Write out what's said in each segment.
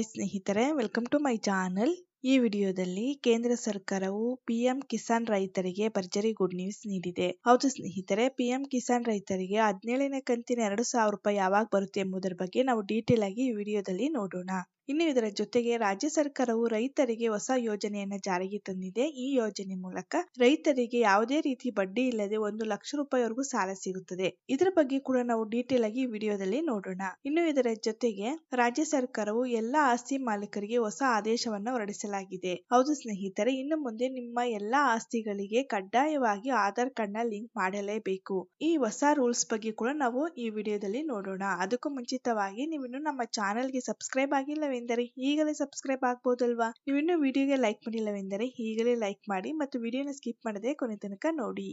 Hi ಸ್ನೇಹಿತರೆ welcome to my channel ಈ ವಿಡಿಯೋದಲ್ಲಿ ಕೇಂದ್ರ ಸರ್ಕಾರವು ಪಿಎಂ ಕಿಸಾನ್ ರೈತರಿಗೆ ಭರ್ಜರಿ ಗುಡ್ ನ್ಯೂಸ್ ನೀಡಿದೆ. ಹೌದು ಸ್ನೇಹಿತರೆ, ಪಿಎಂ ಕಿಸಾನ್ ರೈತರಿಗೆ ಹದಿನೇಳನೇ ಕಂತಿನ ಎರಡು ಸಾವಿರ ರೂಪಾಯಿ ಯಾವಾಗ ಬರುತ್ತೆ ಎಂಬುದರ ಬಗ್ಗೆ ನಾವು ಡೀಟೇಲ್ ಆಗಿ ಈ ವಿಡಿಯೋದಲ್ಲಿ ನೋಡೋಣ. ಇನ್ನು ಇದರ ಜೊತೆಗೆ ರಾಜ್ಯ ಸರ್ಕಾರವು ರೈತರಿಗೆ ಹೊಸ ಯೋಜನೆಯನ್ನ ಜಾರಿಗೆ ತಂದಿದೆ. ಈ ಯೋಜನೆ ಮೂಲಕ ರೈತರಿಗೆ ಯಾವುದೇ ರೀತಿ ಬಡ್ಡಿ ಇಲ್ಲದೆ ಒಂದು ಲಕ್ಷ ರೂಪಾಯಿವರೆಗೂ ಸಾಲ ಸಿಗುತ್ತದೆ. ಇದರ ಬಗ್ಗೆ ಕೂಡ ನಾವು ಡೀಟೇಲ್ ಆಗಿ ವಿಡಿಯೋದಲ್ಲಿ ನೋಡೋಣ. ಇನ್ನು ಇದರ ಜೊತೆಗೆ ರಾಜ್ಯ ಸರ್ಕಾರವು ಎಲ್ಲಾ ಆಸ್ತಿ ಮಾಲೀಕರಿಗೆ ಹೊಸ ಆದೇಶವನ್ನ ಹೊರಡಿಸಲಾಗಿದೆ. ಹೌದು ಸ್ನೇಹಿತರೆ, ಇನ್ನು ಮುಂದೆ ನಿಮ್ಮ ಎಲ್ಲಾ ಆಸ್ತಿಗಳಿಗೆ ಕಡ್ಡಾಯವಾಗಿ ಆಧಾರ್ ಕಾರ್ಡ್ನ ಲಿಂಕ್ ಮಾಡಲೇಬೇಕು. ಈ ಹೊಸ ರೂಲ್ಸ್ ಬಗ್ಗೆ ಕೂಡ ನಾವು ಈ ವಿಡಿಯೋದಲ್ಲಿ ನೋಡೋಣ. ಅದಕ್ಕೂ ಮುಂಚಿತವಾಗಿ ನೀವು ನಮ್ಮ ಚಾನೆಲ್ಗೆ ಸಬ್ಸ್ಕ್ರೈಬ್ ಆಗಿಲ್ಲವೆಂದರೆ ಈಗಲೇ ಸಬ್ಸ್ಕ್ರೈಬ್ ಆಗ್ಬೋದಲ್ವಾ? ನೀವು ಇನ್ನು ವಿಡಿಯೋಗೆ ಲೈಕ್ ಮಾಡಿಲ್ಲವೆಂದರೆ ಈಗಲೇ ಲೈಕ್ ಮಾಡಿ ಮತ್ತು ವಿಡಿಯೋನ ಸ್ಕಿಪ್ ಮಾಡದೆ ಕೊನೆ ತನಕ ನೋಡಿ.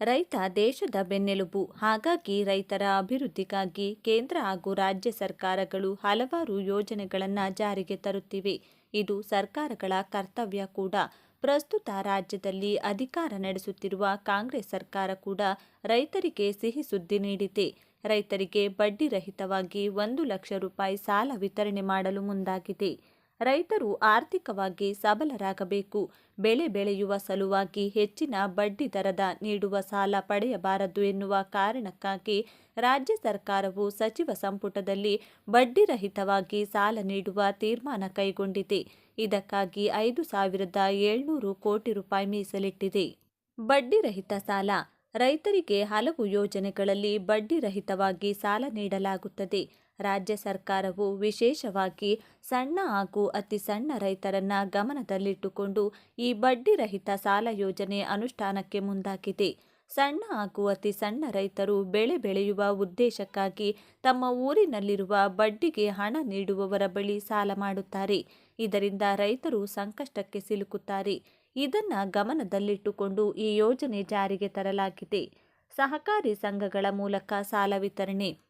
ರೈತ ದೇಶದ ಬೆನ್ನೆಲುಬು. ಹಾಗಾಗಿ ರೈತರ ಅಭಿವೃದ್ಧಿಗಾಗಿ ಕೇಂದ್ರ ಹಾಗೂ ರಾಜ್ಯ ಸರ್ಕಾರಗಳು ಹಲವಾರು ಯೋಜನೆಗಳನ್ನು ಜಾರಿಗೆ ತರುತ್ತಿವೆ. ಇದು ಸರ್ಕಾರಗಳ ಕರ್ತವ್ಯ ಕೂಡ. ಪ್ರಸ್ತುತ ರಾಜ್ಯದಲ್ಲಿ ಅಧಿಕಾರ ನಡೆಸುತ್ತಿರುವ ಕಾಂಗ್ರೆಸ್ ಸರ್ಕಾರ ಕೂಡ ರೈತರಿಗೆ ಸಿಹಿ ಸುದ್ದಿ ನೀಡಿದೆ. ರೈತರಿಗೆ ಬಡ್ಡಿ ರಹಿತವಾಗಿ ಒಂದು ಲಕ್ಷ ರೂಪಾಯಿ ಸಾಲ ವಿತರಣೆ ಮಾಡಲು ಮುಂದಾಗಿದೆ. ರೈತರು ಆರ್ಥಿಕವಾಗಿ ಸಬಲರಾಗಬೇಕು. ಬೆಳೆ ಬೆಳೆಯುವ ಸಲುವಾಗಿ ಹೆಚ್ಚಿನ ಬಡ್ಡಿ ದರದ ನೀಡುವ ಸಾಲ ಪಡೆಯಬಾರದು ಎನ್ನುವ ಕಾರಣಕ್ಕಾಗಿ ರಾಜ್ಯ ಸರ್ಕಾರವು ಸಚಿವ ಸಂಪುಟದಲ್ಲಿ ಬಡ್ಡಿ ರಹಿತವಾಗಿ ಸಾಲ ನೀಡುವ ತೀರ್ಮಾನ ಕೈಗೊಂಡಿದೆ. ಇದಕ್ಕಾಗಿ ಐದು ಸಾವಿರದ ಏಳ್ನೂರು ಕೋಟಿ ರೂಪಾಯಿ ಮೀಸಲಿಟ್ಟಿದೆ. ಬಡ್ಡಿರಹಿತ ಸಾಲ ರೈತರಿಗೆ ಹಲವು ಯೋಜನೆಗಳಲ್ಲಿ ಬಡ್ಡಿ ರಹಿತವಾಗಿ ಸಾಲ ನೀಡಲಾಗುತ್ತದೆ. ರಾಜ್ಯ ಸರ್ಕಾರವು ವಿಶೇಷವಾಗಿ ಸಣ್ಣ ಹಾಗೂ ಅತಿ ಸಣ್ಣ ರೈತರನ್ನ ಗಮನದಲ್ಲಿಟ್ಟುಕೊಂಡು ಈ ಬಡ್ಡಿ ರಹಿತ ಸಾಲ ಯೋಜನೆ ಅನುಷ್ಠಾನಕ್ಕೆ ಮುಂದಾಗಿದೆ. ಸಣ್ಣ ಹಾಗೂ ಅತಿ ಸಣ್ಣ ರೈತರು ಬೆಳೆ ಬೆಳೆಯುವ ಉದ್ದೇಶಕ್ಕಾಗಿ ತಮ್ಮ ಊರಿನಲ್ಲಿರುವ ಬಡ್ಡಿಗೆ ಹಣ ನೀಡುವವರ ಬಳಿ ಸಾಲ ಮಾಡುತ್ತಾರೆ. ಇದರಿಂದ ರೈತರು ಸಂಕಷ್ಟಕ್ಕೆ ಸಿಲುಕುತ್ತಾರೆ. ಇದನ್ನ ಗಮನದಲ್ಲಿಟ್ಟುಕೊಂಡು ಈ ಯೋಜನೆ ಜಾರಿಗೆ ತರಲಾಗಿದೆ. ಸಹಕಾರಿ ಸಂಘಗಳ ಮೂಲಕ ಸಾಲ ವಿತರಣೆ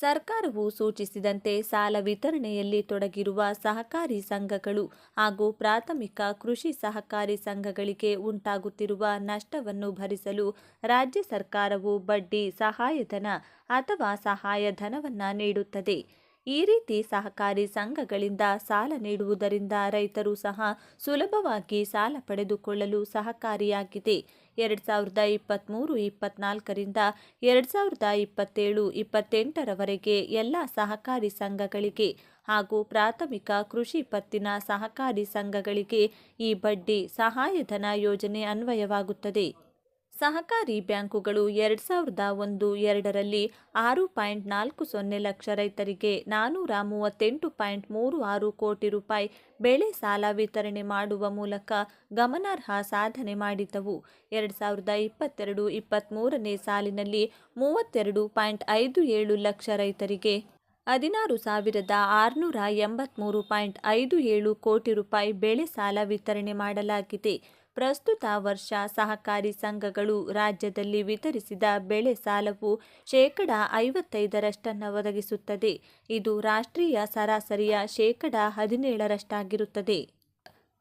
ಸರ್ಕಾರವು ಸೂಚಿಸಿದಂತೆ ಸಾಲ ವಿತರಣೆಯಲ್ಲಿ ತೊಡಗಿರುವ ಸಹಕಾರಿ ಸಂಘಗಳು ಹಾಗೂ ಪ್ರಾಥಮಿಕ ಕೃಷಿ ಸಹಕಾರಿ ಸಂಘಗಳಿಗೆ ಉಂಟಾಗುತ್ತಿರುವ ನಷ್ಟವನ್ನು ಭರಿಸಲು ರಾಜ್ಯ ಸರ್ಕಾರವು ಬಡ್ಡಿ ಸಹಾಯಧನ ಅಥವಾ ಸಹಾಯಧನವನ್ನು ನೀಡುತ್ತದೆ. ಈ ರೀತಿ ಸಹಕಾರಿ ಸಂಘಗಳಿಂದ ಸಾಲ ನೀಡುವುದರಿಂದ ರೈತರು ಸಹ ಸುಲಭವಾಗಿ ಸಾಲ ಪಡೆದುಕೊಳ್ಳಲು ಸಹಕಾರಿಯಾಗಿದೆ. ಎರಡು ಸಾವಿರದ ಇಪ್ಪತ್ತ್ಮೂರು ಇಪ್ಪತ್ನಾಲ್ಕರಿಂದ ಎರಡು ಸಾವಿರದ ಇಪ್ಪತ್ತೇಳು ಇಪ್ಪತ್ತೆಂಟರವರೆಗೆ ಎಲ್ಲ ಸಹಕಾರಿ ಸಂಘಗಳಿಗೆ ಹಾಗೂ ಪ್ರಾಥಮಿಕ ಕೃಷಿ ಪತ್ತಿನ ಸಹಕಾರಿ ಸಂಘಗಳಿಗೆ ಈ ಬಡ್ಡಿ ಸಹಾಯಧನ ಯೋಜನೆ ಅನ್ವಯವಾಗುತ್ತದೆ. ಸಹಕಾರಿ ಬ್ಯಾಂಕುಗಳು ಎರಡು ಸಾವಿರದ ಒಂದು ಎರಡರಲ್ಲಿ ಆರು ಪಾಯಿಂಟ್ ನಾಲ್ಕು ಸೊನ್ನೆ ಲಕ್ಷ ರೈತರಿಗೆ ನಾನ್ನೂರ ಮೂವತ್ತೆಂಟು ಪಾಯಿಂಟ್ ಮೂರು ಆರು ಕೋಟಿ ರೂಪಾಯಿ ಬೆಳೆ ಸಾಲ ವಿತರಣೆ ಮಾಡುವ ಮೂಲಕ ಗಮನಾರ್ಹ ಸಾಧನೆ ಮಾಡಿದ್ದವು. ಎರಡು ಸಾವಿರದ ಇಪ್ಪತ್ತೆರಡು ಇಪ್ಪತ್ತ್ಮೂರನೇ ಸಾಲಿನಲ್ಲಿ ಮೂವತ್ತೆರಡು ಪಾಯಿಂಟ್ ಐದು ಏಳು ಲಕ್ಷ ರೈತರಿಗೆ ಹದಿನಾರು ಸಾವಿರದ ಆರುನೂರ ಎಂಬತ್ತ್ಮೂರು ಪಾಯಿಂಟ್ ಐದು ಏಳು ಕೋಟಿ ರೂಪಾಯಿ ಬೆಳೆ ಸಾಲ ವಿತರಣೆ ಮಾಡಲಾಗಿದೆ. ಪ್ರಸ್ತುತ ವರ್ಷ ಸಹಕಾರಿ ಸಂಘಗಳು ರಾಜ್ಯದಲ್ಲಿ ವಿತರಿಸಿದ ಬೆಳೆ ಸಾಲವು ಶೇಕಡ ಐವತ್ತೈದರಷ್ಟನ್ನು ಒದಗಿಸುತ್ತದೆ. ಇದು ರಾಷ್ಟ್ರೀಯ ಸರಾಸರಿಯ ಶೇಕಡ ಹದಿನೇಳರಷ್ಟಾಗಿರುತ್ತದೆ.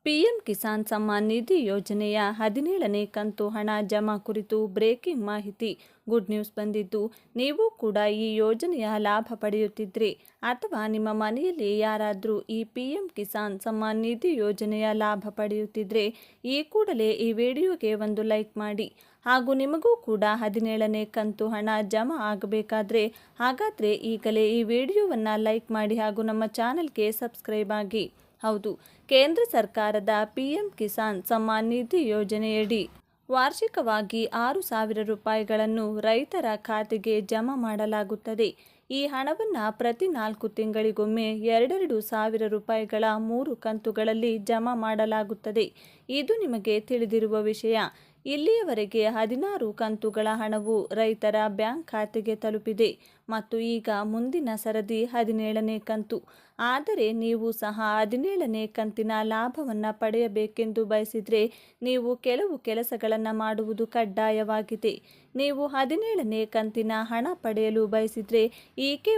ಪಿಎಂ ಕಿಸಾನ್ ಸಮ್ಮಾನ್ ನಿಧಿ ಯೋಜನೆಯ ಹದಿನೇಳನೇ ಕಂತು ಹಣ ಜಮಾ ಕುರಿತು ಬ್ರೇಕಿಂಗ್ ಮಾಹಿತಿ. ಗುಡ್ ನ್ಯೂಸ್ ಬಂದಿದ್ದು, ನೀವು ಕೂಡ ಈ ಯೋಜನೆಯ ಲಾಭ ಪಡೆಯುತ್ತಿದ್ದರೆ ಅಥವಾ ನಿಮ್ಮ ಮನೆಯಲ್ಲಿ ಯಾರಾದರೂ ಈ ಪಿ ಕಿಸಾನ್ ಸಮ್ಮಾನ್ ನಿಧಿ ಯೋಜನೆಯ ಲಾಭ ಪಡೆಯುತ್ತಿದ್ರೆ, ಈ ಕೂಡಲೇ ಈ ವಿಡಿಯೋಗೆ ಒಂದು ಲೈಕ್ ಮಾಡಿ. ಹಾಗೂ ನಿಮಗೂ ಕೂಡ ಹದಿನೇಳನೇ ಕಂತು ಹಣ ಜಮಾ ಆಗಬೇಕಾದ್ರೆ, ಹಾಗಾದರೆ ಈಗಲೇ ಈ ವಿಡಿಯೋವನ್ನು ಲೈಕ್ ಮಾಡಿ ಹಾಗೂ ನಮ್ಮ ಚಾನಲ್ಗೆ ಸಬ್ಸ್ಕ್ರೈಬ್ ಆಗಿ. ಹೌದು. ಕೇಂದ್ರ ಸರ್ಕಾರದ ಪಿಎಂ ಕಿಸಾನ್ ಸಮ್ಮಾನ್ ನಿಧಿ ಯೋಜನೆಯಡಿ ವಾರ್ಷಿಕವಾಗಿ ಆರು ಸಾವಿರ ರೂಪಾಯಿಗಳನ್ನು ರೈತರ ಖಾತೆಗೆ ಜಮಾ ಮಾಡಲಾಗುತ್ತದೆ. ಈ ಹಣವನ್ನು ಪ್ರತಿ ನಾಲ್ಕು ತಿಂಗಳಿಗೊಮ್ಮೆ ಎರಡೆರಡು ಸಾವಿರ ರೂಪಾಯಿಗಳ ಮೂರು ಕಂತುಗಳಲ್ಲಿ ಜಮಾ ಮಾಡಲಾಗುತ್ತದೆ. ಇದು ನಿಮಗೆ ತಿಳಿದಿರುವ ವಿಷಯ. ಇಲ್ಲಿಯವರೆಗೆ ಹದಿನಾರು ಕಂತುಗಳ ಹಣವು ರೈತರ ಬ್ಯಾಂಕ್ ಖಾತೆಗೆ ತಲುಪಿದೆ ಮತ್ತು ಈಗ ಮುಂದಿನ ಸರದಿ ಹದಿನೇಳನೇ ಕಂತು. ಆದರೆ ನೀವು ಸಹ ಹದಿನೇಳನೇ ಕಂತಿನ ಲಾಭವನ್ನು ಪಡೆಯಬೇಕೆಂದು ಬಯಸಿದರೆ ನೀವು ಕೆಲವು ಕೆಲಸಗಳನ್ನು ಮಾಡುವುದು ಕಡ್ಡಾಯವಾಗಿದೆ. ನೀವು ಹದಿನೇಳನೇ ಕಂತಿನ ಹಣ ಪಡೆಯಲು ಬಯಸಿದರೆ ಇ ಕೆ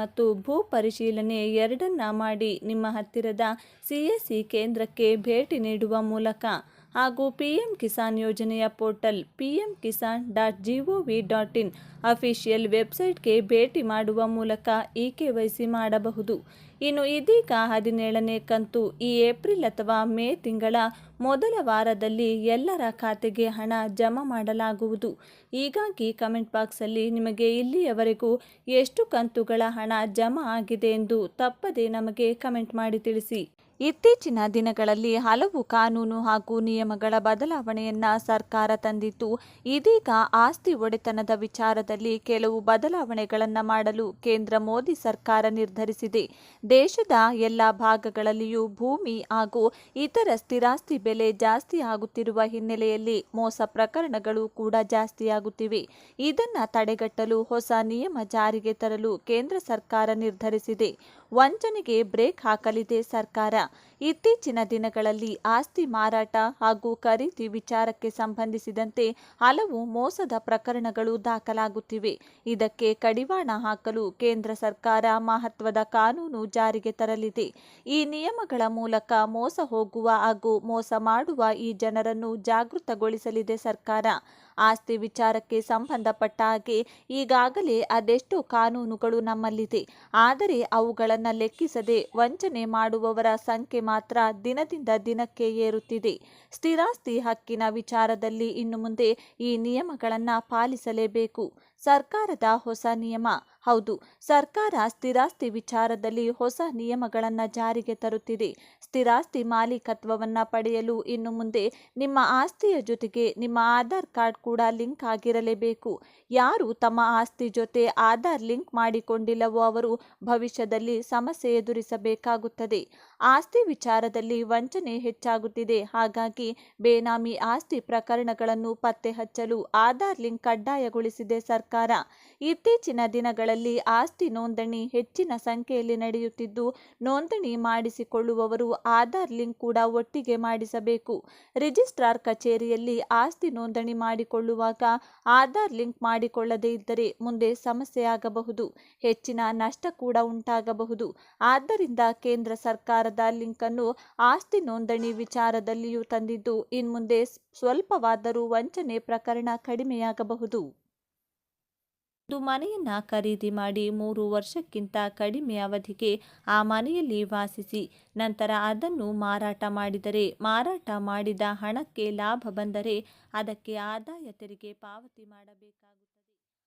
ಮತ್ತು ಭೂ ಪರಿಶೀಲನೆ ಎರಡನ್ನ ಮಾಡಿ ನಿಮ್ಮ ಹತ್ತಿರದ ಸಿ ಸಿ ಕೇಂದ್ರಕ್ಕೆ ಭೇಟಿ ನೀಡುವ ಮೂಲಕ ಹಾಗೂ ಪಿಎಂ ಕಿಸಾನ್ ಯೋಜನೆಯ portal PM Kisan dot G O V dot in official ವೆಬ್ಸೈಟ್ಗೆ ಭೇಟಿ ಮಾಡುವ ಮೂಲಕ ಇ ಕೆ ವೈ ಸಿ ಮಾಡಬಹುದು. ಇನ್ನು ಇದೀಗ ಹದಿನೇಳನೇ ಕಂತು ಈ ಏಪ್ರಿಲ್ ಅಥವಾ ಮೇ ತಿಂಗಳ ಮೊದಲ ವಾರದಲ್ಲಿ ಎಲ್ಲರ ಖಾತೆಗೆ ಹಣ ಜಮಾ ಮಾಡಲಾಗುವುದು. ಹೀಗಾಗಿ ಕಮೆಂಟ್ ಬಾಕ್ಸಲ್ಲಿ ನಿಮಗೆ ಇಲ್ಲಿಯವರೆಗೂ ಎಷ್ಟು ಕಂತುಗಳ ಹಣ ಜಮಾ ಆಗಿದೆ ಎಂದು ತಪ್ಪದೆ ನಮಗೆ ಕಮೆಂಟ್ ಮಾಡಿ ತಿಳಿಸಿ. ಇತ್ತೀಚಿನ ದಿನಗಳಲ್ಲಿ ಹಲವು ಕಾನೂನು ಹಾಗೂ ನಿಯಮಗಳ ಬದಲಾವಣೆಯನ್ನ ಸರ್ಕಾರ ತಂದಿದ್ದು, ಇದೀಗ ಆಸ್ತಿ ಒಡೆತನದ ವಿಚಾರದಲ್ಲಿ ಕೆಲವು ಬದಲಾವಣೆಗಳನ್ನು ಮಾಡಲು ಕೇಂದ್ರ ಮೋದಿ ಸರ್ಕಾರ ನಿರ್ಧರಿಸಿದೆ. ದೇಶದ ಎಲ್ಲ ಭಾಗಗಳಲ್ಲಿಯೂ ಭೂಮಿ ಹಾಗೂ ಇತರ ಸ್ಥಿರಾಸ್ತಿ ಬೆಲೆ ಜಾಸ್ತಿ ಆಗುತ್ತಿರುವ ಹಿನ್ನೆಲೆಯಲ್ಲಿ ಮೋಸ ಪ್ರಕರಣಗಳು ಕೂಡ ಜಾಸ್ತಿಯಾಗುತ್ತಿವೆ ಇದನ್ನ ತಡೆಗಟ್ಟಲು ಹೊಸ ನಿಯಮ ಜಾರಿಗೆ ತರಲು ಕೇಂದ್ರ ಸರ್ಕಾರ ನಿರ್ಧರಿಸಿದೆ. ವಂಚನೆಗೆ ಬ್ರೇಕ್ ಹಾಕಲಿದೆ ಸರ್ಕಾರ. ಇತ್ತೀಚಿನ ದಿನಗಳಲ್ಲಿ ಆಸ್ತಿ ಮಾರಾಟ ಹಾಗೂ ಖರೀದಿ ವಿಚಾರಕ್ಕೆ ಸಂಬಂಧಿಸಿದಂತೆ ಹಲವು ಮೋಸದ ಪ್ರಕರಣಗಳು ದಾಖಲಾಗುತ್ತಿವೆ. ಇದಕ್ಕೆ ಕಡಿವಾಣ ಹಾಕಲು ಕೇಂದ್ರ ಸರ್ಕಾರ ಮಹತ್ವದ ಕಾನೂನು ಜಾರಿಗೆ ತರಲಿದೆ. ಈ ನಿಯಮಗಳ ಮೂಲಕ ಮೋಸ ಹೋಗುವ ಹಾಗೂ ಮೋಸ ಮಾಡುವ ಈ ಜನರನ್ನು ಜಾಗೃತಗೊಳಿಸಲಿದೆ ಸರ್ಕಾರ. ಆಸ್ತಿ ವಿಚಾರಕ್ಕೆ ಸಂಬಂಧಪಟ್ಟ ಹಾಗೆ ಈಗಾಗಲೇ ಅದೆಷ್ಟು ಕಾನೂನುಗಳು ನಮ್ಮಲ್ಲಿದೆ. ಆದರೆ ಅವುಗಳನ್ನು ಲೆಕ್ಕಿಸದೆ ವಂಚನೆ ಮಾಡುವವರ ಸಂಖ್ಯೆ ಮಾತ್ರ ದಿನದಿಂದ ದಿನಕ್ಕೆ ಏರುತ್ತಿದೆ. ಸ್ಥಿರಾಸ್ತಿ ಹಕ್ಕಿನ ವಿಚಾರದಲ್ಲಿ ಇನ್ನು ಮುಂದೆ ಈ ನಿಯಮಗಳನ್ನು ಪಾಲಿಸಲೇಬೇಕು. ಸರ್ಕಾರದ ಹೊಸ ನಿಯಮ. ಹೌದು, ಸರ್ಕಾರ ಸ್ಥಿರಾಸ್ತಿ ವಿಚಾರದಲ್ಲಿ ಹೊಸ ನಿಯಮಗಳನ್ನು ಜಾರಿಗೆ ತರುತ್ತಿದೆ. ಸ್ಥಿರಾಸ್ತಿ ಮಾಲೀಕತ್ವವನ್ನು ಪಡೆಯಲು ಇನ್ನು ಮುಂದೆ ನಿಮ್ಮ ಆಸ್ತಿಯ ಜೊತೆಗೆ ನಿಮ್ಮ ಆಧಾರ್ ಕಾರ್ಡ್ ಕೂಡ ಲಿಂಕ್ ಆಗಿರಲೇಬೇಕು. ಯಾರು ತಮ್ಮ ಆಸ್ತಿ ಜೊತೆ ಆಧಾರ್ ಲಿಂಕ್ ಮಾಡಿಕೊಂಡಿಲ್ಲವೋ ಅವರು ಭವಿಷ್ಯದಲ್ಲಿ ಸಮಸ್ಯೆ ಎದುರಿಸಬೇಕಾಗುತ್ತದೆ. ಆಸ್ತಿ ವಿಚಾರದಲ್ಲಿ ವಂಚನೆ ಹೆಚ್ಚಾಗುತ್ತಿದೆ. ಹಾಗಾಗಿ ಬೇನಾಮಿ ಆಸ್ತಿ ಪ್ರಕರಣಗಳನ್ನು ಪತ್ತೆ ಹಚ್ಚಲು ಆಧಾರ್ ಲಿಂಕ್ ಕಡ್ಡಾಯಗೊಳಿಸಿದೆ ಸರ್ಕಾರ. ಇತ್ತೀಚಿನ ದಿನಗಳಲ್ಲಿ ಆಸ್ತಿ ನೋಂದಣಿ ಹೆಚ್ಚಿನ ಸಂಖ್ಯೆಯಲ್ಲಿ ನಡೆಯುತ್ತಿದ್ದು, ನೋಂದಣಿ ಮಾಡಿಸಿಕೊಳ್ಳುವವರು ಆಧಾರ್ ಲಿಂಕ್ ಕೂಡ ಒಟ್ಟಿಗೆ ಮಾಡಿಸಬೇಕು. ರಿಜಿಸ್ಟ್ರಾರ್ ಕಚೇರಿಯಲ್ಲಿ ಆಸ್ತಿ ನೋಂದಣಿ ಮಾಡಿಕೊಳ್ಳುವಾಗ ಆಧಾರ್ ಲಿಂಕ್ ಮಾಡಿಕೊಳ್ಳದೇ ಇದ್ದರೆ ಮುಂದೆ ಸಮಸ್ಯೆಯಾಗಬಹುದು ಹೆಚ್ಚಿನ ನಷ್ಟ ಕೂಡ ಉಂಟಾಗಬಹುದು. ಆದ್ದರಿಂದ ಕೇಂದ್ರ ಸರ್ಕಾರದ ಲಿಂಕ್ ಅನ್ನು ಆಸ್ತಿ ನೋಂದಣಿ ವಿಚಾರದಲ್ಲಿಯೂ ತಂದಿದ್ದು, ಇನ್ಮುಂದೆ ಸ್ವಲ್ಪವಾದರೂ ವಂಚನೆ ಪ್ರಕರಣ ಕಡಿಮೆಯಾಗಬಹುದು. ಒಂದು ಮನೆಯನ್ನ ಖರೀದಿ ಮಾಡಿ ಮೂರು ವರ್ಷಕ್ಕಿಂತ ಕಡಿಮೆ ಅವಧಿಗೆ ಆ ಮನೆಯಲ್ಲಿ ವಾಸಿಸಿ, ನಂತರ ಅದನ್ನು ಮಾರಾಟ ಮಾಡಿದರೆ, ಮಾರಾಟ ಮಾಡಿದ ಹಣಕ್ಕೆ ಲಾಭ ಬಂದರೆ ಅದಕ್ಕೆ ಆದಾಯ ತೆರಿಗೆ ಪಾವತಿ ಮಾಡಬೇಕಾಗುತ್ತದೆ.